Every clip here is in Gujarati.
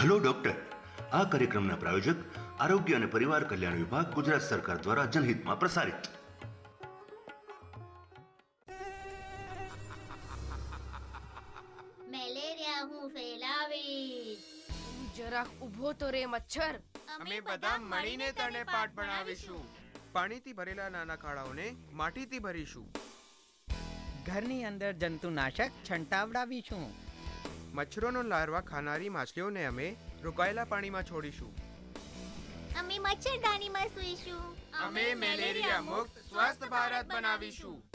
Hello doctor. આ કાર્યક્રમના પ્રાયોજક આરોગ્ય અને પરિવાર કલ્યાણ વિભાગ ગુજરાત સરકાર દ્વારા જનહિતમાં પ્રસારિત. મેલેરિયા હું ફેલાવીશ. તું જરાક ઊભો તો રે મચ્છર. અમે બધા મળીને તને પાઠ ભણાવીશું. પાણીથી ભરેલા નાના ખાડાઓને માટીથી ભરીશું. ઘરની અંદર જંતુનાશક છંટાવડાવીશું. મચ્છરોનો લાર્વા ખાનારી માછલીઓને અમે રોકાયેલા પાણીમાં છોડીશું. અમે મચ્છરદાનીમાં સૂઈશું. અમે મેલેરિયા મુક્ત સ્વસ્થ ભારત બનાવીશું.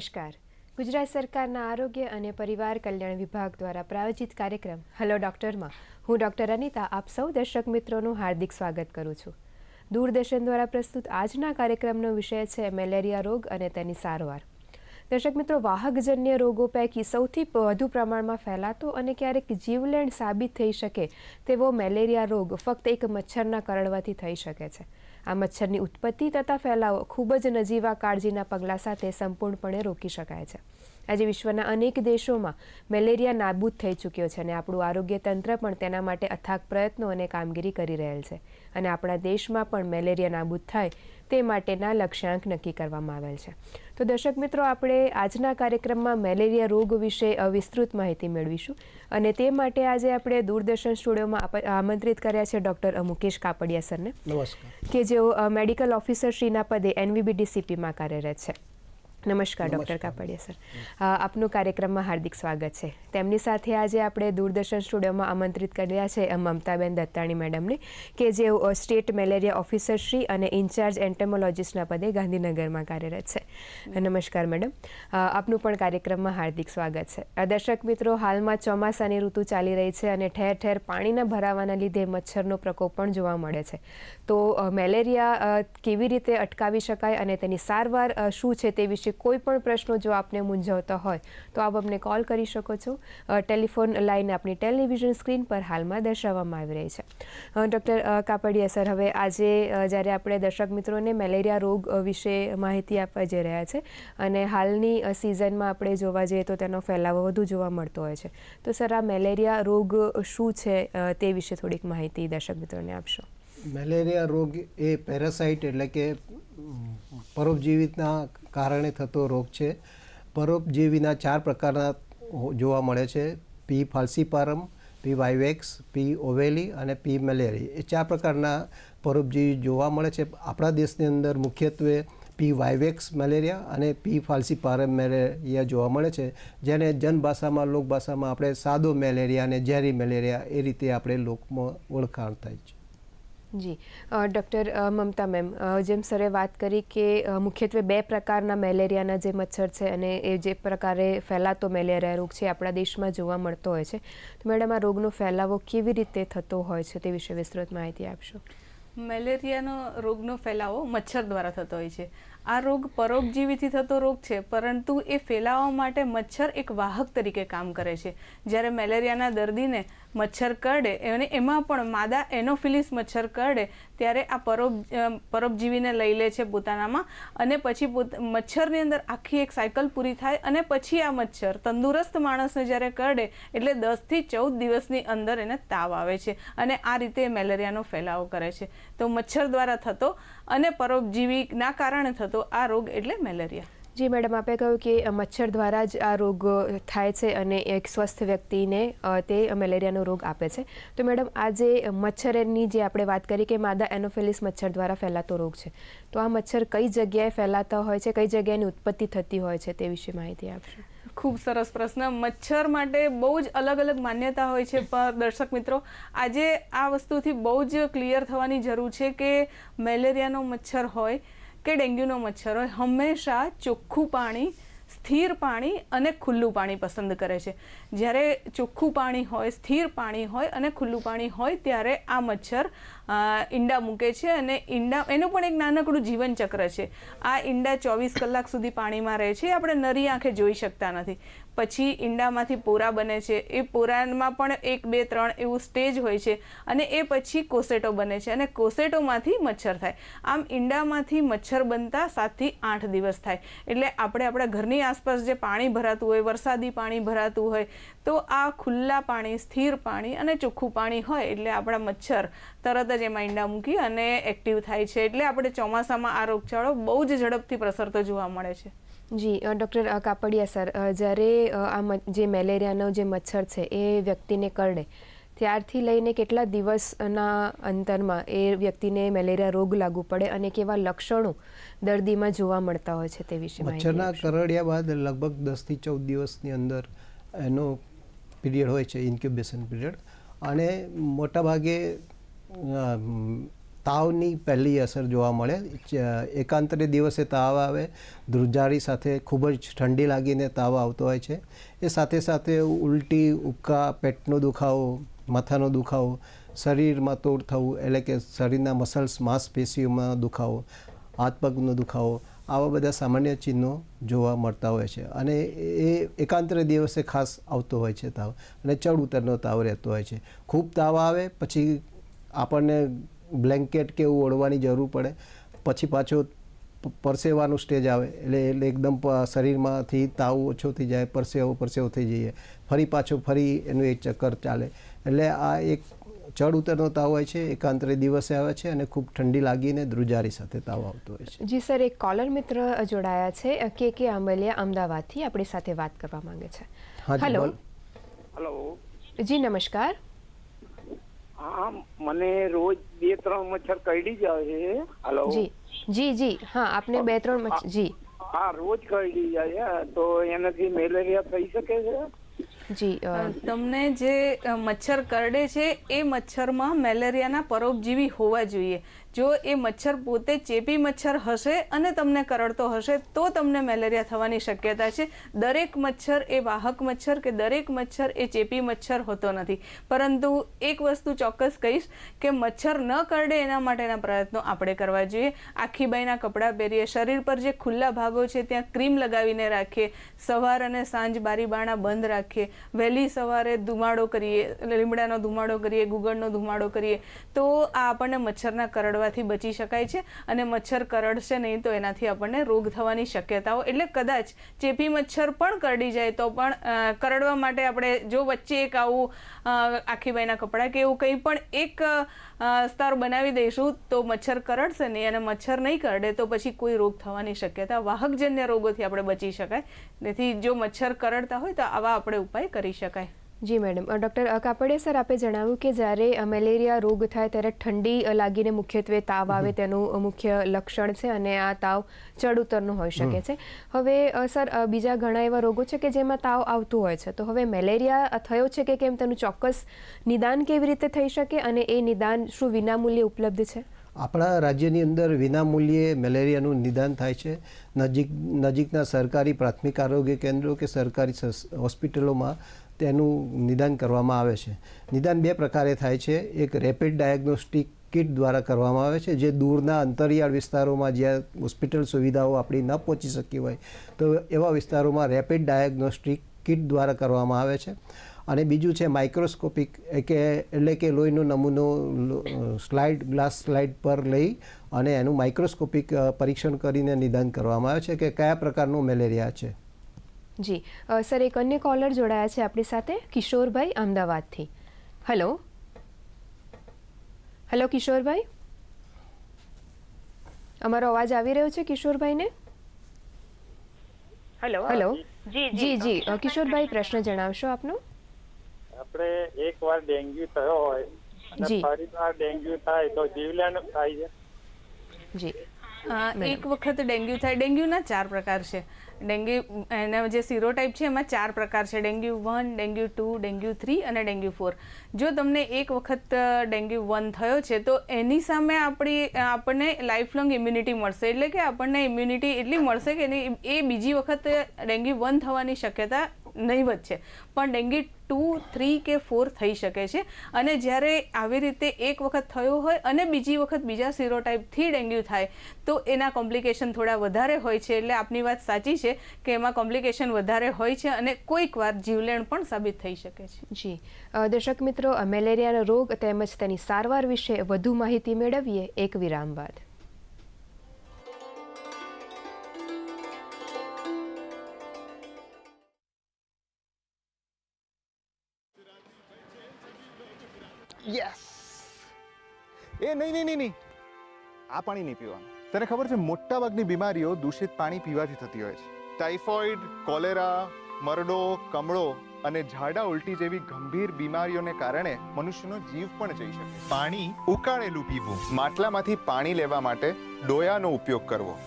નમસ્કાર. ગુજરાત સરકારના આરોગ્ય અને પરિવાર કલ્યાણ વિભાગ દ્વારા પ્રાયોજિત કાર્યક્રમ હલો ડૉક્ટરમાં હું ડૉક્ટર અનિતા આપ સૌ દર્શક મિત્રોનું હાર્દિક સ્વાગત કરું છું. દૂરદર્શન દ્વારા પ્રસ્તુત આજના કાર્યક્રમનો વિષય છે મેલેરિયા રોગ અને તેની સારવાર. દર્શક મિત્રો, વાહકજન્ય રોગો પૈકી સૌથી વધુ પ્રમાણમાં ફેલાતો અને ક્યારેક જીવલેણ સાબિત થઈ શકે તેવો મેલેરિયા રોગ ફક્ત એક મચ્છરના કરડવાથી થઈ શકે છે. આ મચ્છરની ઉત્પત્તિ તથા ફેલાવો ખૂબ જ નજીવા કાળજીના પગલાં સાથે સંપૂર્ણપણે રોકી શકાય છે. આજે વિશ્વના અનેક દેશોમાં મેલેરિયા નાબૂદ થઈ ચૂક્યો છે અને આપણું આરોગ્ય તંત્ર પણ તેના માટે અથાગ પ્રયત્નો અને કામગીરી કરી રહેલ છે. અને આપણા દેશમાં પણ મેલેરિયા નાબૂદ થાય તે માટેના લક્ષ્યાંક નક્કી કરવામાં આવેલ છે. તો દર્શક મિત્રો આપણે આજના કાર્યક્રમમાં મેલેરિયા રોગ વિશે વિસ્તૃત માહિતી મેળવીશું અને તે માટે આજે આપણે દૂરદર્શન સ્ટુડિયોમાં આમંત્રિત કર્યા છે ડૉક્ટર મુકેશ કાપડિયા સરને નમસ્કાર. કે જેઓ મેડિકલ ઓફિસર શ્રીના પદે એનવીબીડીસીપીમાં કાર્યરત છે. નમસ્કાર ડૉક્ટર કાપડિયા સર. આપનું કાર્યક્રમમાં હાર્દિક સ્વાગત છે. તેમની સાથે આજે આપણે દૂરદર્શન સ્ટુડિયોમાં આમંત્રિત કર્યા છે મમતાબેન દત્તાણી મેડમને કે જેઓ સ્ટેટ મેલેરિયા ઓફિસર શ્રી અને ઇન્ચાર્જ એન્ટેમોલોજીસ્ટના પદે ગાંધીનગરમાં કાર્યરત છે. નમસ્કાર મેડમ. આપનું પણ કાર્યક્રમમાં હાર્દિક સ્વાગત છે. દર્શક મિત્રો હાલમાં ચોમાસાની ઋતુ ચાલી રહી છે અને ઠેર ઠેર પાણીના ભરાવાના લીધે મચ્છરનો પ્રકોપ પણ જોવા મળે છે. તો મેલેરિયા કેવી રીતે અટકાવી શકાય અને તેની સારવાર શું છે તે વિશે કોઈ પણ પ્રશ્નો જો આપને મૂંઝવતા હોય તો આપ અમને કોલ કરી શકો છો. ટેલિફોન લાઈન આપણી ટેલિવિઝન સ્ક્રીન પર હાલમાં દર્શાવવામાં આવી રહી છે. ડૉક્ટર કાપડિયા સર હવે આજે જ્યારે આપણે દર્શક મિત્રોને મેલેરિયા રોગ વિશે માહિતી આપવા જઈ રહ્યા છે અને હાલની સિઝનમાં આપણે જોવા જઈએ તો તેનો ફેલાવો વધુ જોવા મળતો હોય છે. તો સર આ મેલેરિયા રોગ શું છે તે વિશે થોડીક માહિતી દર્શક મિત્રોને આપશો? મેલેરિયા રોગ એ પેરાસાઇટ એટલે કે ઉમ, પરોપજીવીના કારણે થતો રોગ છે. પરોપજીવીના ચાર પ્રકારના જોવા મળે છે. પી ફાલ્સીપારમ, પી વાઇવેક્સ પી ઓવેલી અને પી મેલેરી એ ચાર પ્રકારના પરોપજીવી જોવા મળે છે. આપણા દેશની અંદર મુખ્યત્વે પી વાઇવેક્સ મેલેરિયા અને પી ફાલ્સીપારમ મેલેરિયા જોવા મળે છે. જેને જનભાષામાં, લોકભાષામાં આપણે સાદો મેલેરિયા અને ઝેરી મેલેરિયા એ રીતે આપણે લોકમાં ઓળખાણ થાય છે. જી. ડૉક્ટર મમતા મેમ જેમ સરે વાત કરી કે મુખ્યત્વે બે પ્રકારના મેલેરિયાના જે મચ્છર છે અને એ જે પ્રકારે ફેલાતો મેલેરિયા રોગ છે આપણા દેશમાં જોવા મળતો હોય છે. તો મેડમ, આ રોગનો ફેલાવો કેવી રીતે થતો હોય છે તે વિશે વિસ્તૃત માહિતી આપશો. મેલેરિયાનો રોગનો ફેલાવો મચ્છર દ્વારા થતો હોય છે. આ રોગ પરોપજીવીથી થતો રોગ છે, પરંતુ એ ફેલાવવા માટે મચ્છર એક વાહક તરીકે કામ કરે છે. જ્યારે મેલેરિયાના દર્દીને મચ્છર કરડે, અને એમાં પણ માદા એનોફિલિસ મચ્છર કરડે, ત્યારે આ પરોપ પરોપજીવીને લઈ લે છે પોતાનામાં. અને પછી મચ્છરની અંદર આખી એક સાયકલ પૂરી થાય, અને પછી આ મચ્છર તંદુરસ્ત માણસને જ્યારે કરડે, એટલે દસથી ચૌદ દિવસની અંદર એને તાવ આવે છે, અને આ રીતે મેલેરિયાનો ફેલાવો કરે છે. તો મચ્છર દ્વારા થતો અને પરોપજીવીના કારણે થતો આ રોગ એટલે મેલેરિયા. જી મેડમ, આપે કહ્યું કે મચ્છર દ્વારા જ આ રોગ થાય છે અને એક સ્વસ્થ વ્યક્તિને તે મેલેરિયાનો રોગ આપે છે. તો મેડમ આ જે મચ્છરની જે આપણે વાત કરી કે માદા એનોફેલિસ મચ્છર દ્વારા ફેલાતો રોગ છે, તો આ મચ્છર કઈ જગ્યાએ ફેલાતા હોય છે, કઈ જગ્યાએની ઉત્પત્તિ થતી હોય છે તે વિશે માહિતી આપશો? ખૂબ સરસ પ્રશ્ન. મચ્છર માટે બહુ જ અલગ અલગ માન્યતા હોય છે પર દર્શક મિત્રો. આજે આ વસ્તુથી બહુ જ ક્લિયર થવાની જરૂર છે કે મેલેરિયાનો મચ્છર હોય કે ડેન્ગ્યુનો મચ્છર હોય, હંમેશા ચોખ્ખું પાણી, સ્થિર પાણી અને ખુલ્લું પાણી પસંદ કરે છે. જ્યારે ચોખ્ખું પાણી હોય, સ્થિર પાણી હોય અને ખુલ્લું પાણી હોય, ત્યારે આ મચ્છર ઈંડા મૂકે છે અને ઈંડા, એનું પણ એક નાનકડું જીવન ચક્ર છે. આ ઈંડા ચોવીસ કલાક સુધી પાણીમાં રહે છે આપણે નરી આંખે જોઈ શકતા નથી. પછી ઈંડામાંથી પોરા બને છે, એ પોરામાં પણ એક, બે, ત્રણ એવું સ્ટેજ હોય છે અને એ પછી કોસેટો બને છે અને કોસેટોમાંથી મચ્છર થાય. આમ ઈંડામાંથી મચ્છર બનતા સાતથી આઠ દિવસ થાય. એટલે આપણે આપણા ઘરની આસપાસ જે પાણી ભરાતું હોય, વરસાદી પાણી ભરાતું હોય તો આ ખુલ્લા પાણી સ્થિર પાણી અને ચોખ્ખું પાણી હોય એટલે આપણા મચ્છર તરત જ એમાં ઈંડા મૂકી અને એક્ટિવ થાય છે એટલે આપણે ચોમાસામાં આ રોગચાળો બહુ જ ઝડપથી પ્રસરતો જોવા મળે છે જી ડૉક્ટર કાપડિયા સર જ્યારે આ જે મેલેરિયાનો જે મચ્છર છે એ વ્યક્તિને કરડે ત્યારથી લઈને કેટલા દિવસના અંતરમાં એ વ્યક્તિને મેલેરિયા રોગ લાગુ પડે અને કેવા લક્ષણો દર્દીમાં જોવા મળતા હોય છે તે વિશે મચ્છરના. કરડ્યા બાદ લગભગ દસથી ચૌદ દિવસની અંદર એનો પીરિયડ હોય છે, ઇન્ક્યુબેશન પીરિયડ. અને મોટાભાગે તાવની પહેલી અસર જોવા મળે. એકાંતરે દિવસે તાવ આવે, ધ્રુજારી સાથે ખૂબ જ ઠંડી લાગીને તાવ આવતો હોય છે. એ સાથે સાથે ઉલટી, ઉબકા, પેટનો દુખાવો, માથાનો દુખાવો, શરીરમાં તોડ થવું, એટલે કે શરીરના મસલ્સ, માંસપેશીઓમાં દુખાવો, હાથ પગનો દુખાવો આવા બધા સામાન્ય ચિહ્નો જોવા મળતા હોય છે. અને એ એકાંતરે દિવસે ખાસ આવતો હોય છે તાવ. અને ચડ ઉતરનો તાવ રહેતો હોય છે. ખૂબ તાવ આવે, પછી આપણને બ્લેન્કેટ કે એવું ઓળવાની જરૂર પડે. પછી પાછો પરસેવાનું સ્ટેજ આવે. એટલે એટલે એકદમ શરીરમાંથી તાવ ઓછો થઈ જાય, પરસેવો પરસેવો થઈ જઈએ. ફરી પાછો ફરી એનું એક ચક્કર ચાલે. એટલે આ એક ચડ ઉતરનો તાવ હોય છે એકાંતરે દિવસે આવે છે અને ખૂબ ઠંડી લાગીને ધ્રુજારી સાથે તાવ આવતો હોય છે. જી સર એક કોલર મિત્ર જોડાયા છે કે કે આંબલિયા અમદાવાદથી આપણી સાથે વાત કરવા માંગે છે. હેલો હલો જી નમસ્કાર. હા મને રોજ બે ત્રણ મચ્છર કરડી જાય છે. હેલો જી જી જી હા આપને બે ત્રણ મચ્છર જી. હા રોજ કરડી જાય તો એનાથી મેલેરિયા થઈ શકે છે? જી તમને જે મચ્છર કરડે છે એ મચ્છરમાં મેલેરિયાના પરોપજીવી હોવા જોઈએ. જો એ મચ્છર પોતે ચેપી મચ્છર હશે અને તમને કરડતો હશે, તો તમને મેલેરિયા થવાની શક્યતા છે. દરેક મચ્છર એ વાહક મચ્છર કે દરેક મચ્છર એ ચેપી મચ્છર હોતો નથી. પરંતુ એક વસ્તુ ચોક્કસ કહીશ કે મચ્છર ન કરડે એના માટેના પ્રયત્નો આપણે કરવા જોઈએ. આખી બાઈના કપડાં પહેરીએ, શરીર પર જે ખુલ્લા ભાગો છે ત્યાં ક્રીમ લગાવીને રાખીએ, સવાર અને સાંજ બારી બારણા બંધ રાખીએ, વહેલી સવારે ધુમાડો કરીએ, લીમડાનો ધુમાડો કરીએ, ગુગળનો ધુમાડો કરીએ, તો આ આપણને મચ્છરના કરડવાથી બચી શકાય છે અને મચ્છર કરડશે નહીં તો એનાથી આપણને રોગ થવાની શક્યતાઓ, એટલે કદાચ ચેપી મચ્છર પણ કરડી જાય તો પણ કરડવા માટે આપણે જો વચ્ચે એક આવું આખી બાઈના કપડાં કે એવું કંઈ પણ એક સ્તર બનાવી દઈશું તો મચ્છર કરડશે નહીં અને મચ્છર નહીં કરડે તો પછી કોઈ રોગ થવાની શક્યતા વાહકજન્ય રોગોથી આપણે બચી શકાય. તેથી જો મચ્છર કરડતા હોય તો આવા આપણે ઉપાય કરી શકાય. Ji madam. Doctor Kapadia sir આપે જણાવ્યું કે જ્યારે મેલેરિયા રોગ થાય ત્યારે ઠંડી લાગીને મુખ્યત્વે તાવ આવે તેનું મુખ્ય લક્ષણ છે અને આ તાવ ચડ ઉતરનો હોઈ શકે છે. હવે સર બીજા ઘણા એવા રોગો છે કે જેમાં તાવ આવતું હોય છે. તો હવે મેલેરિયા થયો છે કે કેમ? તેનું ચોક્કસ નિદાન કેવી રીતે થઈ શકે અને એ નિદાન શું વિનામૂલ્યે ઉપલબ્ધ છે? આપણા રાજ્યની અંદર વિનામૂલ્યે મેલેરિયાનું નિદાન થાય છે. નજીક નજીકના સરકારી પ્રાથમિક આરોગ્ય કેન્દ્રો કે સરકારી હોસ્પિટલોમાં તેનું નિદાન કરવામાં આવે છે. નિદાન બે પ્રકારે થાય છે. એક રેપિડ ડાયગ્નોસ્ટિક કિટ દ્વારા કરવામાં આવે છે, જે દૂરના અંતરિયાળ વિસ્તારોમાં જ્યાં હોસ્પિટલ સુવિધાઓ આપણી ન પહોંચી શકી હોય, તો એવા વિસ્તારોમાં રેપિડ ડાયગ્નોસ્ટિક કિટ દ્વારા કરવામાં આવે છે. અને બીજું છે માઇક્રોસ્કોપિક કે એટલે કે લોહીનો નમૂનો સ્લાઇડ ગ્લાસ સ્લાઇડ પર લઈ અને એનું માઇક્રોસ્કોપિક પરીક્ષણ કરીને નિદાન કરવામાં આવે છે કે કયા પ્રકારનું મેલેરિયા છે. જી. સર એક અન્ય કોલર જોડાયા છે આપણી સાથે. કિશોરભાઈ અમદાવાદથી. Hello hello Kishorbhai? અમારો અવાજ આવી રહ્યો છે કિશોરભાઈને? હેલો હેલો જી જી. જી કિશોરભાઈ પ્રશ્ન જણાવશો આપનો? આપણે એક વાર ડેન્ગ્યુ થયો હોય અને જી. ફરી વાર ડેન્ગ્યુ થાય તો જીવલેણ થાય છે. જી. એક વખત ડેન્ગ્યુ થાય. ડેન્ગ્યુના ચાર પ્રકાર છે. ડેન્ગ્યુ એના જે સિરોટાઇપ છે એમાં ચાર પ્રકાર છે. Dengue one dengue two dengue three અને ડેન્ગ્યુ ફોર. જો તમને એક વખત ડેન્ગ્યુ વન થયો છે તો એની સામે આપણી આપણને લાઈફ લોંગ ઇમ્યુનિટી મળશે. એટલે કે આપણને ઇમ્યુનિટી એટલી મળશે કે એ બીજી વખત ડેન્ગ્યુ વન થવાની શક્યતા નહીવત છે પણ ડેન્ગ્યુ ટુ, થ્રી કે ફોર થઈ શકે છે. અને જ્યારે આવી રીતે એક વખત થયો હોય અને બીજી વખત બીજા સિરોટાઈપથી ડેન્ગ્યુ થાય, તો એના કોમ્પ્લિકેશન થોડા વધારે હોય છે. એટલે આપની વાત સાચી છે કે એમાં કોમ્પ્લિકેશન વધારે હોય છે અને કોઈક વાર જીવલેણ પણ સાબિત થઈ શકે છે. જી. દર્શક મિત્રો મેલેરિયાનો રોગ તેમજ તેની સારવાર વિશે વધુ માહિતી મેળવીએ. એક વિરામ બાદ. યસ એ, નહીં નહીં નહીં નહીં. આ પાણી નહીં પીવાનું. તને ખબર છે, મોટાભાગની બીમારીઓ દૂષિત પાણી પીવાથી થતી હોય છે. ટાઇફોઇડ, કોલેરા, મરડો, કમળો અને ઝાડા ઉલટી જેવી ગંભીર બીમારીઓને કારણે મનુષ્યનો જીવ પણ જઈ શકે. પાણી ઉકાળેલું પીવું. માટલામાંથી પાણી લેવા માટે ડોયાનો ઉપયોગ કરવો.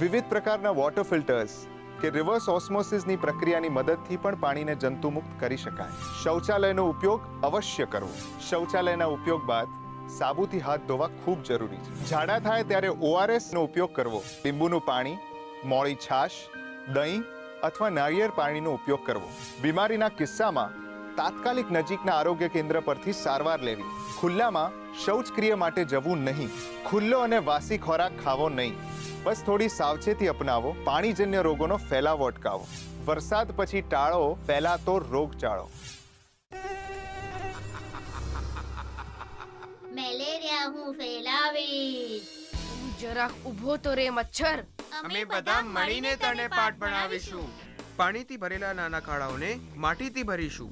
વિવિધ પ્રકારના વોટર ફિલ્ટર્સ કે રિવર્સ ઓસ્મોસિસની પ્રક્રિયાની મદદથી પણ પાણીને જંતુમુક્ત કરી શકાય. શૌચાલયનો ઉપયોગ અવશ્ય કરવો. શૌચાલયના ઉપયોગ બાદ સાબુથી હાથ ધોવા ખૂબ જરૂરી છે. ઝાડા થાય ત્યારે ઓઆરએસનો ઉપયોગ કરવો. લીંબુનું પાણી, મોળી છાશ, દહીં અથવા નાળિયેર પાણીનો ઉપયોગ કરવો. બીમારીના કિસ્સામાં તાત્કાલિક નજીકના આરોગ્ય કેન્દ્ર પરથી સારવાર લેવી. ખુલ્લામાં શૌચક્રિયા માટે જવું નહીં. ખુલ્લો અને વાસી ખોરાક ખાવો નહીં. બસ થોડી સાવચેતી અપનાવો પાણીજન્ય રોગોનો ફેલાવો અટકાવો. વરસાદ પછી ટાળો ફેલાતો રોગચાળો મેલેરિયા હું ફેલાવીશ. તું જરાક ઊભો તો રે મચ્છર. અમે બધા મળીને તને પાઠ ભણાવીશું. પાણીથી ભરેલા નાના ખાડાઓને માટીથી ભરીશું.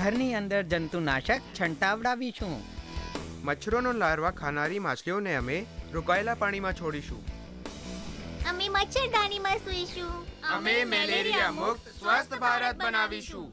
ઘરની અંદર જંતુનાશક છંટાવડાવીશું. મચ્છરોનો લાર્વા ખાનારી માછલીઓને અમે રોકાયેલા પાણીમાં છોડીશું. અમે મચ્છરદાનીમાં સૂઈશું. અમે મેલેરિયા મુક્ત સ્વસ્થ ભારત બનાવીશું.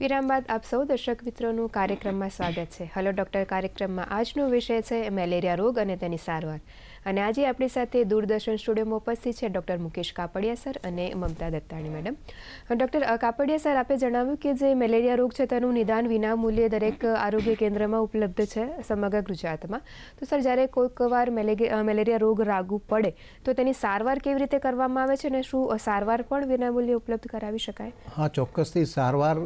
વિરામ બાદ આપ સૌ દર્શક મિત્રોનું કાર્યક્રમમાં સ્વાગત છે. હલો ડૉક્ટર કાર્યક્રમમાં આજનો વિષય છે મેલેરિયા રોગ અને તેની સારવાર. અને આજે આપણી સાથે દૂરદર્શન સ્ટુડિયોમાં ઉપસ્થિત છે ડૉક્ટર મુકેશ કાપડિયા સર અને Mamta Dattani madam. Doctor Kapadia sir, આપે જણાવ્યું કે જે મેલેરિયા રોગ છે તેનું નિદાન વિના મૂલ્યે દરેક આરોગ્ય કેન્દ્રમાં ઉપલબ્ધ છે સમગ્ર ગુજરાતમાં. તો સર, જ્યારે કોઈક વાર મેલેરિયા રોગ લાગુ પડે, તો તેની સારવાર કેવી રીતે કરવામાં આવે છે અને શું સારવાર પણ વિનામૂલ્યે ઉપલબ્ધ કરાવી શકાય? હા, ચોક્કસથી સારવાર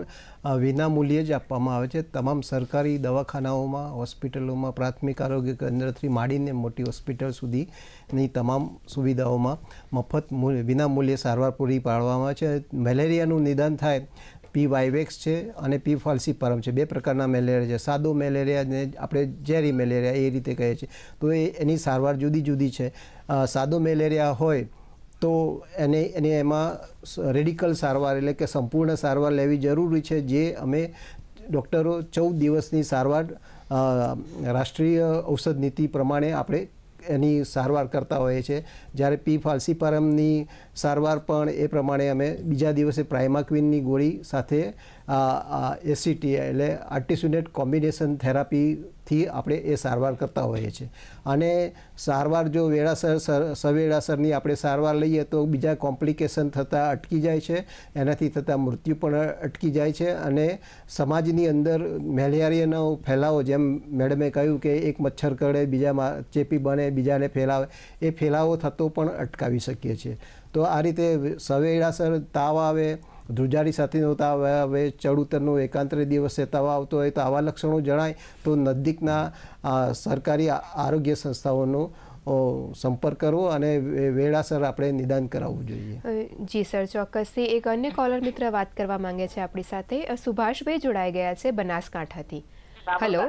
વિનામૂલ્યે જ આપવામાં આવે છે. તમામ સરકારી દવાખાનાઓમાં, હોસ્પિટલોમાં પ્રાથમિક આરોગ્ય કેન્દ્રથી માંડીને મોટી હોસ્પિટલ સુધીની તમામ સુવિધાઓમાં મફત મૂલ્ય, વિના મૂલ્યે સારવાર પૂરી પાડવામાં આવે છે. મેલેરિયાનું નિદાન થાય, પી વાયવેક્સ છે અને પી ફાલ્સીપરમ છે. બે પ્રકારના મેલેરિયા છે. સાદો મેલેરિયા ને આપણે ઝેરી મેલેરિયા એ રીતે કહે છે તો એ એની સારવાર જુદી જુદી છે. સાદો મેલેરિયા હોય તો એને એને એમાં રેડિકલ સારવાર એટલે કે સંપૂર્ણ સારવાર લેવી જરૂરી છે. જે અમે ડૉક્ટરો ચૌદ દિવસની સારવાર રાષ્ટ્રીય ઔષધ નીતિ પ્રમાણે આપણે એની સારવાર કરતા હોઈએ છીએ. જ્યારે પી ફાલ્સીપારમની સારવાર પણ એ પ્રમાણે અમે બીજા દિવસે પ્રાઇમાક્વિનની ગોળી સાથે એસીટી એટલે આર્ટિસ્યુનેટ કોમ્બિનેશન થેરાપીથી આપણે એ સારવાર કરતા હોઈએ છીએ. અને સારવાર જો વેળાસર સર- સવેળાસરની આપણે સારવાર લઈએ તો બીજા કોમ્પ્લિકેશન થતાં અટકી જાય છે. એનાથી થતાં મૃત્યુ પણ અટકી જાય છે અને સમાજની અંદર મેલેરિયાનો ફેલાવો જેમ મેડમે કહ્યું કે એક મચ્છર કરડે બીજામાં ચેપી બને, બીજાને ફેલાવે, એ ફેલાવો થતો પણ અટકાવી શકીએ છીએ. તો આ રીતે સવેળાસર તાવ આવે ધ્રુજારી સાથેનો તાવ આવે ચડ ઉતરનો એકાંતરે દિવસે તાવ આવતો હોય તો આવા લક્ષણો જણાય તો નજીકના સરકારી આરોગ્ય સંસ્થાઓનો સંપર્ક કરવો અને વેળાસર આપણે નિદાન કરાવવું જોઈએ. જી સર ચોક્કસથી. એક અન્ય કોલર મિત્ર વાત કરવા માંગે છે આપણી સાથે. સુભાષભાઈ જોડાઈ ગયા છે બનાસકાંઠાથી. હેલો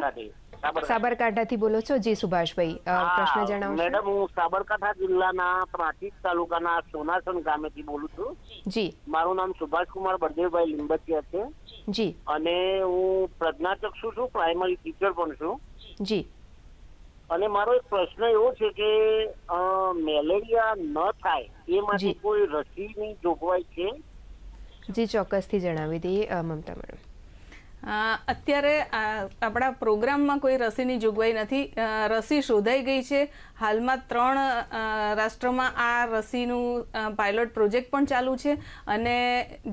સાબરકાંઠાથી બોલો છો જી સુભાષભાઈ. પ્રશ્ન જણાવો મેડમ હું સાબરકાંઠા જિલ્લાના પ્રાંતિજ તાલુકાના સોનાસણ ગામેથી બોલું છું. જી. મારું નામ સુભાષકુમાર બળદેવભાઈ લીંબચિયા છે. જી. અને હું પ્રજ્ઞાચક્ષુ છું પ્રાઇમરી ટીચર પણ છું. જી. અને મારો એક પ્રશ્ન એવો છે કે મેલેરિયા ન થાય એ માટે કોઈ રસીની જોગવાઈ છે? જી ચોક્કસથી જણાવી દઈએ મમતા મેડમ. અત્યારે આપણા પ્રોગ્રામમાં કોઈ રસીની જોગવાઈ નથી. રસી શોધાઈ ગઈ છે. હાલમાં ત્રણ રાષ્ટ્રોમાં આ રસીનું પાયલોટ પ્રોજેક્ટ પણ ચાલુ છે અને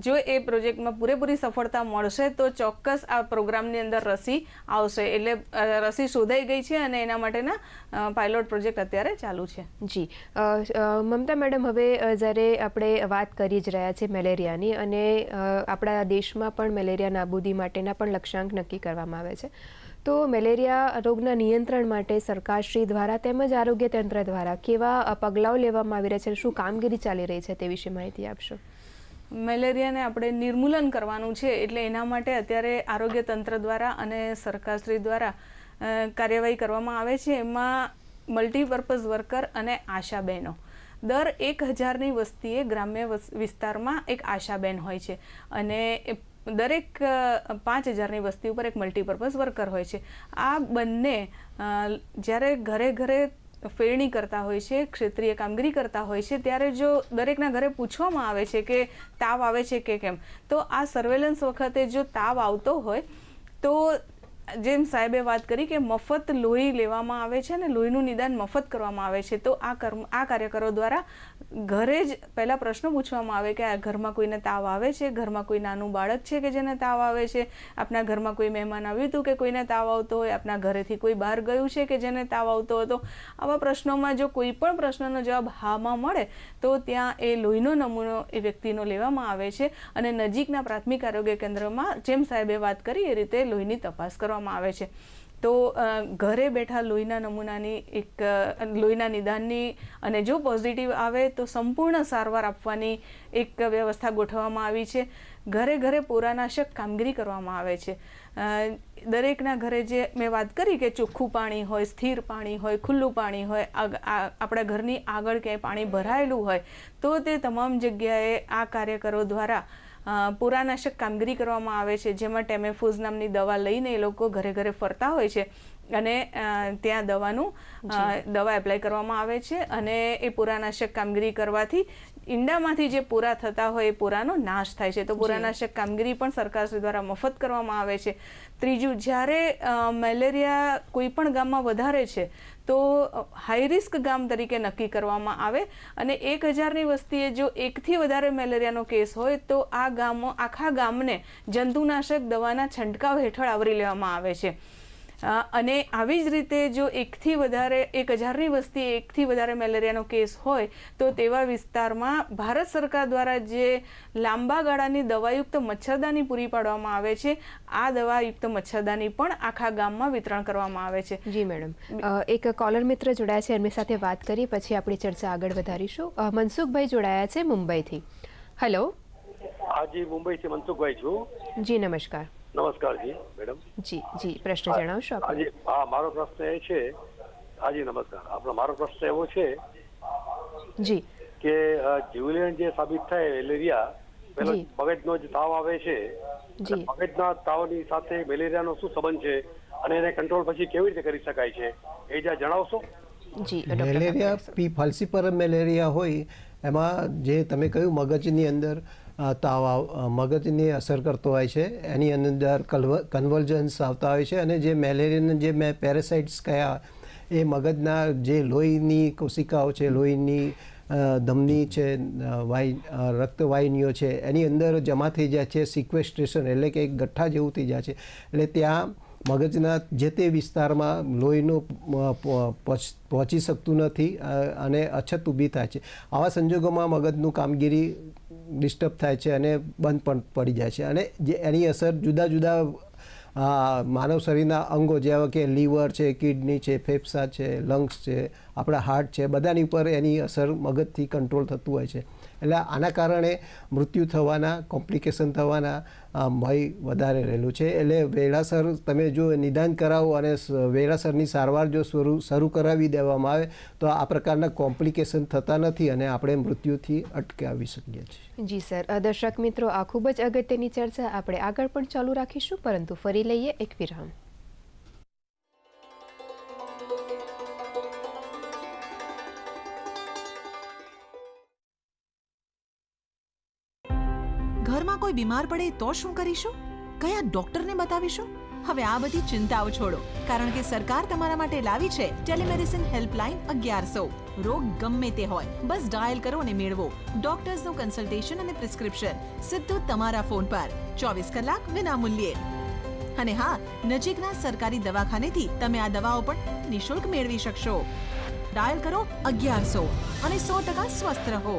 જો એ પ્રોજેક્ટમાં પૂરેપૂરી સફળતા મળશે તો ચોક્કસ આ પ્રોગ્રામની અંદર રસી આવશે. એટલે રસી શોધાઈ ગઈ છે અને એના માટેના પાયલોટ પ્રોજેક્ટ અત્યારે ચાલુ છે. જી. મમતા મેડમ, હવે જ્યારે આપણે વાત કરી જ રહ્યા છીએ મેલેરિયાની અને આપણા દેશમાં પણ મેલેરિયા નાબૂદી માટેના પણ લક્ષ્યાંક નક્કી કરવામાં આવે છે. તો મેલેરિયા રોગના નિયંત્રણ માટે સરકારશ્રી દ્વારા તેમજ આરોગ્ય તંત્ર દ્વારા કેવા પગલાઓ લેવામાં આવી રહ્યા છે શું કામગીરી ચાલી રહી છે તે વિશે માહિતી આપશો. મેલેરિયાને આપણે નિર્મૂલન કરવાનું છે એટલે એના માટે અત્યારે આરોગ્ય તંત્ર દ્વારા અને સરકારશ્રી દ્વારા કાર્યવાહી કરવામાં આવે છે. એમાં મલ્ટીપર્પઝ વર્કર અને આશા બહેનો. દર એક હજારની વસ્તીએ ગ્રામ્ય વસ- વિસ્તારમાં એક આશાબેન હોય છે. અને દરેક પાંચ હજારની વસ્તી ઉપર એક મલ્ટીપર્પઝ વર્કર હોય છે. આ બંને જ્યારે ઘરે ઘરે ફેરણી કરતા હોય છે, ક્ષેત્રીય કામગીરી કરતા હોય છે, ત્યારે જો દરેકના ઘરે પૂછવામાં આવે છે કે તાવ આવે છે કે કેમ, તો આ સર્વેલન્સ વખતે જો તાવ આવતો હોય, તો જેમ સાહેબે વાત કરી કે મફત લોહી લેવામાં આવે છે અને લોહીનું નિદાન મફત કરવામાં આવે છે, તો આ કર્મ, આ કાર્યકરો દ્વારા ઘરે જ પહેલા પ્રશ્નો પૂછવામાં આવે કે ઘરમાં કોઈને તાવ આવે છે, ઘરમાં કોઈ નાનું બાળક છે કે જેને તાવ આવે છે, આપના ઘરમાં કોઈ મહેમાન આવ્યું હતું કે કોઈને તાવ આવતો હોય, આપના ઘરેથી કોઈ બહાર ગયું છે કે જેને તાવ આવતો હતો આવા પ્રશ્નોમાં જો કોઈ પણ પ્રશ્નનો જવાબ હામાં મળે, તો ત્યાં એ લોહીનો નમૂનો એ વ્યક્તિનો લેવામાં આવે છે અને નજીકના પ્રાથમિક આરોગ્ય કેન્દ્રમાં જેમ સાહેબે વાત કરી એ રીતે લોહીની તપાસ કરવામાં આવે છે. તો ઘરે બેઠા લોહીના નમૂનાની એક લોહીના નિદાનની અને જો પોઝિટિવ આવે તો સંપૂર્ણ સારવાર આપવાની એક વ્યવસ્થા ગોઠવવામાં આવી છે. ઘરે ઘરે પોરાનાશક કામગીરી કરવામાં આવે છે. દરેકના ઘરે જે મેં વાત કરી કે ચોખ્ખું પાણી હોય, સ્થિર પાણી હોય, ખુલ્લું પાણી હોય આપણા ઘરની આગળ ક્યાંય પાણી ભરાયેલું હોય, તો તે તમામ જગ્યાએ આ કાર્યકરો દ્વારા પુરાનાશક કામગીરી કરવામાં આવે છે, જેમાં ટેમેફોઝ નામની દવા લઈને એ લોકો ઘરે ઘરે ફરતા હોય છે. અને ત્યાં દવાનું દવા એપ્લાય કરવામાં આવે છે અને એ પુરાનાશક કામગીરી કરવાથી ઈંડામાંથી જે પૂરા થતા હોય એ પૂરાનો નાશ થાય છે. તો પુરાનાશક કામગીરી પણ સરકાર દ્વારા મફત કરવામાં આવે છે. ત્રીજું જ્યારે મેલેરિયા કોઈ પણ ગામમાં વધારે છે તો હાઈ રિસ્ક ગામ તરીકે નક્કી કરવામાં આવે અને એક હજારની વસ્તીએ જો એકથી વધારે મેલેરિયાનો કેસ હોય તો આ ગામો આખા ગામને જંતુનાશક દવાના છંટકાવ હેઠળ આવરી લેવામાં આવે છે. અને આવી જ રીતે જો એકથી વધારે એક હજારની વસ્તી એકથી વધારે મેલેરિયાનો કેસ હોય તો તેવા વિસ્તારમાં ભારત સરકાર દ્વારા જે લાંબા ગાળાની દવાયુક્ત મચ્છરદાની પૂરી પાડવામાં આવે છે આ દવાયુક્ત મચ્છરદાની પણ આખા ગામમાં વિતરણ કરવામાં આવે છે. જી મેડમ. એક કોલર મિત્ર જોડાયા છે એમની સાથે વાત કરી પછી આપણી ચર્ચા આગળ વધારીશું. મનસુખભાઈ જોડાયા છે મુંબઈથી. હેલો હાજી મુંબઈથી મનસુખભાઈ છું. જી નમસ્કાર. નમસ્કાર જી મેડમ. જી જી પ્રશ્ન જણાવશો આપ આજે હા મારો પ્રશ્ન એ છે હાજી નમસ્કાર. આપણો મારો પ્રશ્ન એવો છે જી. કે જીવલેણ જે સાબિત થાય મેલેરિયા પેલો મગજનો જે તાવ આવે છે જી. મગજના તાવની સાથે મેલેરિયાનો શું સંબંધ છે અને એને કંટ્રોલ પછી કેવી રીતે કરી શકાય છે એ જ્યાં જણાવશો? જી મેલેરિયા પી ફલ્સીપરમ મેલેરિયા હોય એમાં જે તમે કહ્યું મગજની અંદર તાવ મગજની મગજને અસર કરતો હોય છે. એની અંદર કન્વર્જન્સ આવતા હોય છે અને જે મેલેરિયાના જે મેં પેરેસાઇટ્સ કયા એ મગજના જે લોહીની કોશિકાઓ છે લોહીની ધમની છે અ, રક્તવાહિનીઓ છે એની અંદર જમા થઈ જાય છે સિક્વેસ્ટ્રેશન એટલે કે એક ગઠ્ઠા જેવું થઈ જાય છે. એટલે ત્યાં મગજના જે તે વિસ્તારમાં લોહીનું પહોંચી શકતું નથી અને અછત ઊભી થાય છે. આવા સંજોગોમાં મગજનું કામગીરી ડિસ્ટર્બ થાય છે અને બંધ પણ પડી જાય છે. અને જે એની અસર જુદા જુદા માનવ શરીરના અંગો જેવા કે લીવર છે, કિડની છે, ફેફસા છે, લંગ્સ છે, આપણા હાર્ટ છે, બધાની ઉપર એની અસર મગજથી કંટ્રોલ થતું હોય છે. એટલે આના કારણે મૃત્યુ થવાના કોમ્પ્લિકેશન થવાના ભય વધારે રહેલું છે. એટલે વેળાસર તમે જો નિદાન કરાવો અને વેળાસરની સારવાર જો શરૂ શરૂ કરાવી દેવામાં આવે, તો આ પ્રકારના કોમ્પ્લિકેશન થતા નથી અને આપણે મૃત્યુથી અટકાવી શકીએ છીએ. જી સર. દર્શક મિત્રો, આ ખૂબ જ અગત્યની ચર્ચા. આપણે આગળ પણ ચાલુ રાખીશું, પરંતુ ફરી લઈએ એક વિરામ. કોઈ બીમાર પડે તો શું કરીશું? કયા ડોક્ટરને બતાવીશું? હવે આ બધી ચિંતાઓ છોડો, કારણ કે સરકાર તમારા માટે લાવી છે ટેલિમેડિસિન હેલ્પલાઇન અગિયારસો. રોગ ગમે તે હોય, બસ ડાયલ કરો અને મેળવો. ડોક્ટર્સનું કન્સલ્ટેશન અને પ્રિસ્ક્રિપ્શન સીધું તમારા ફોન પર. ચોવીસ કલાક વિનામૂલ્યે. અને હા, નજીકના સરકારી દવાખાનેથી તમે આ દવાઓ પણ નિઃશુલ્ક મેળવી શકશો. ડાયલ કરો અગિયારસો અને સો ટકા સ્વસ્થ રહો.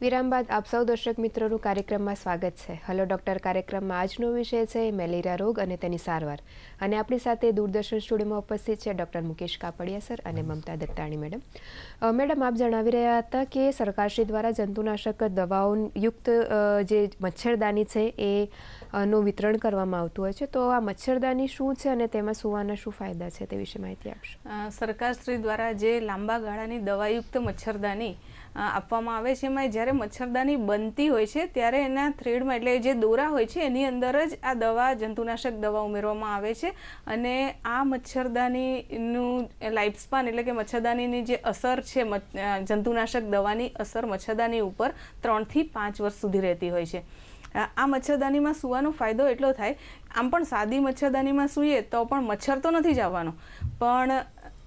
વિરામ બાદ આપ સૌ દર્શક મિત્રોનું કાર્યક્રમમાં સ્વાગત છે. Hello, doctor. કાર્યક્રમમાં આજનો વિષય છે મેલેરિયા રોગ અને તેની સારવાર. અને આપણી સાથે દૂરદર્શન સ્ટુડિયોમાં ઉપસ્થિત છે ડૉક્ટર મુકેશ કાપડિયા સર અને મમતા દત્તાણી મેડમ. મેડમ, આપ જણાવી રહ્યા હતા કે સરકારશ્રી દ્વારા જંતુનાશક દવાઓ યુક્ત જે મચ્છરદાની છે એ નું વિતરણ કરવામાં આવતું હોય છે. તો આ મચ્છરદાની શું છે અને તેમાં સુવાના શું ફાયદા છે તે વિશે માહિતી આપશો? સરકારશ્રી દ્વારા જે લાંબા ગાળાની દવાયુક્ત મચ્છરદાની આપવામાં આવે છે. એમાં જ્યારે મચ્છરદાની બનતી હોય છે, ત્યારે એના થ્રેડમાં, એટલે જે દોરા હોય છે, એની અંદર જ આ દવા, જંતુનાશક દવા ઉમેરવામાં આવે છે. અને આ મચ્છરદાનીનું લાઈફ સ્પાન, એટલે કે મચ્છરદાનીની જે અસર છે જંતુનાશક દવાની અસર મચ્છરદાની ઉપર ત્રણથી પાંચ વર્ષ સુધી રહેતી હોય છે. આ મચ્છરદાનીમાં સૂવાનો ફાયદો એટલો થાય, આમ પણ સાદી મચ્છરદાનીમાં સૂઈએ તો પણ મચ્છર તો નથી જ આવવાનો પણ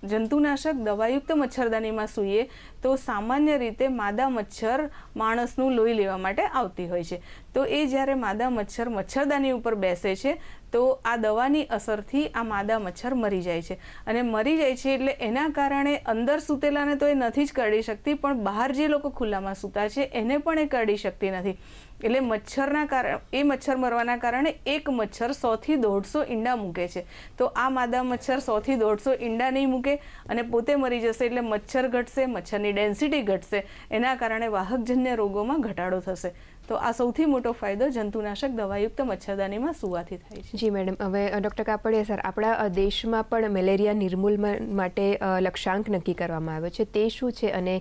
જંતુનાશક દવાયુક્ત મચ્છરદાનીમાં સૂઈએ તો સામાન્ય રીતે માદા મચ્છર માણસનું લોહી લેવા માટે આવતી હોય છે. તો એ જ્યારે માદા મચ્છર મચ્છરદાની ઉપર બેસે છે, તો આ દવાની અસરથી આ માદા મચ્છર મરી જાય છે. અને મરી જાય છે એટલે એના કારણે અંદર સૂતેલાને તો એ નથી જ કરડી શકતી, પણ બહાર જે લોકો ખુલ્લામાં સૂતા છે એને પણ એ કરડી શકતી નથી. એટલે મચ્છરના કારણે, એ મચ્છર મરવાના કારણે એક મચ્છર સોથી દોઢસો ઈંડા મૂકે છે. તો આ માદા મચ્છર સોથી દોઢસો ઈંડા નહીં મૂકે અને પોતે મરી જશે એટલે મચ્છર ઘટશે, મચ્છરની ડેન્સિટી ઘટશે એના કારણે વાહકજન્ય રોગોમાં ઘટાડો થશે. તો આ સૌથી મોટો ફાયદો જંતુનાશક દવાયુક્ત મચ્છરદાનીમાં સુવાથી થાય છે. જી મેડમ હવે ડૉક્ટર કાપડિયા સર આપણા દેશમાં પણ મેલેરિયા નિર્મૂલન માટે લક્ષ્યાંક નક્કી કરવામાં આવ્યો છે. તે શું છે અને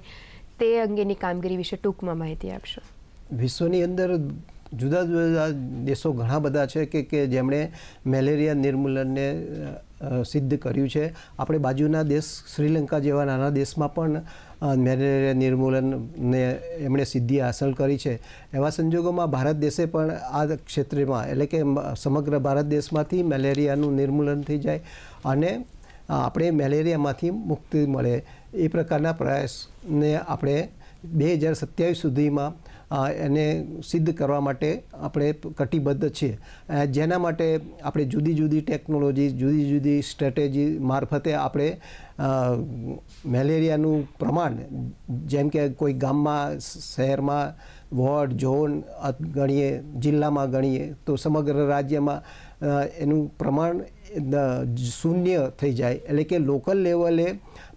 તે અંગેની કામગીરી વિશે ટૂંકમાં માહિતી આપશો? વિશ્વની અંદર જુદા જુદા દેશો ઘણા બધા છે કે કે જેમણે મેલેરિયા નિર્મૂલનને સિદ્ધ કર્યું છે. આપણે બાજુના દેશ શ્રીલંકા જેવા નાના દેશમાં પણ મેલેરિયા નિર્મૂલનને એમણે સિદ્ધિ હાંસલ કરી છે. એવા સંજોગોમાં ભારત દેશે પણ આ ક્ષેત્રમાં, એટલે કે સમગ્ર ભારત દેશમાંથી મેલેરિયાનું નિર્મૂલન થઈ જાય અને આપણે મેલેરિયામાંથી મુક્તિ મળે. એ પ્રકારના પ્રયાસને આપણે બે હજાર સત્યાવીસ સુધીમાં એને સિદ્ધ કરવા માટે આપણે કટિબદ્ધ છીએ. જેના માટે આપણે જુદી જુદી ટેકનોલોજી, જુદી જુદી સ્ટ્રેટેજી મારફતે આપણે મેલેરિયાનું પ્રમાણ, જેમ કે કોઈ ગામમાં, શહેરમાં, વોર્ડ, ઝોન ગણીએ, જિલ્લામાં ગણીએ, તો સમગ્ર રાજ્યમાં એનું પ્રમાણ શૂન્ય થઈ જાય. એટલે કે લોકલ લેવલે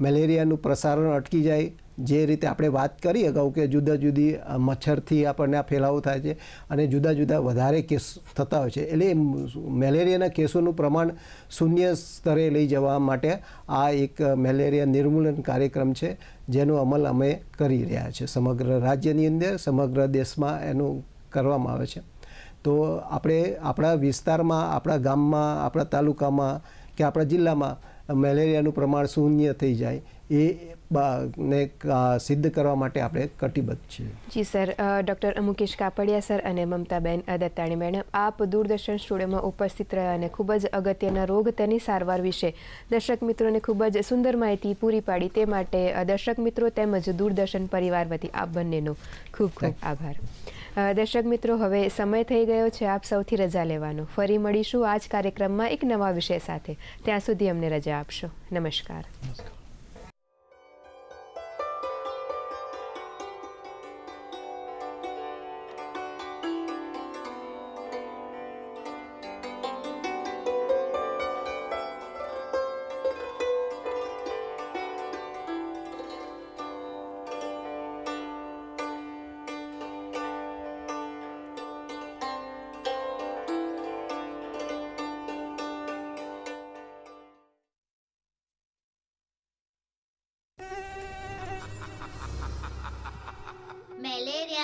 મેલેરિયાનું પ્રસારણ અટકી જાય જે રીતે આપણે વાત કરી અગાઉ કે જુદા જુદી મચ્છરથી આપણને આ ફેલાવો થાય છે અને જુદા જુદા વધારે કેસ થતા હોય છે. એટલે મેલેરિયાના કેસોનું પ્રમાણ શૂન્ય સ્તરે લઈ જવા માટે આ એક મેલેરિયા નિર્મૂલન કાર્યક્રમ છે, જેનો અમલ અમે કરી રહ્યા છીએ સમગ્ર રાજ્યની અંદર, સમગ્ર દેશમાં એનું કરવામાં આવે છે. તો આપણે આપણા વિસ્તારમાં, આપણા ગામમાં, આપણા તાલુકામાં કે આપણા જિલ્લામાં મેલેરિયાનું પ્રમાણ શૂન્ય થઈ જાય એ ને સિદ્ધ કરવા માટે આપણે કટિબદ્ધ છીએ. જી sir doctor Mukesh Kapadia sir અને મમતાબેન દત્તાણી મેડમ આપ દૂરદર્શન સ્ટુડિયોમાં ઉપસ્થિત રહ્યા અને ખૂબ જ અગત્યના રોગ તેની સારવાર વિશે દર્શક મિત્રોને ખૂબ જ સુંદર માહિતી પૂરી પાડી તે માટે દર્શક મિત્રો તેમજ દૂરદર્શન પરિવાર વતી આપ બંનેનો ખૂબ ખૂબ આભાર. દર્શક મિત્રો હવે સમય થઈ ગયો છે આપ સૌથી રજા લેવાનો. ફરી મળીશું આ જ કાર્યક્રમમાં એક નવા વિષય સાથે. ત્યાં સુધી અમને રજા આપશો. નમસ્કાર.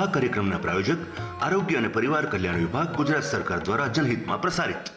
આ કાર્યક્રમના પ્રાયોજક આરોગ્ય અને પરિવાર કલ્યાણ વિભાગ ગુજરાત સરકાર દ્વારા જનહિતમાં પ્રસારિત.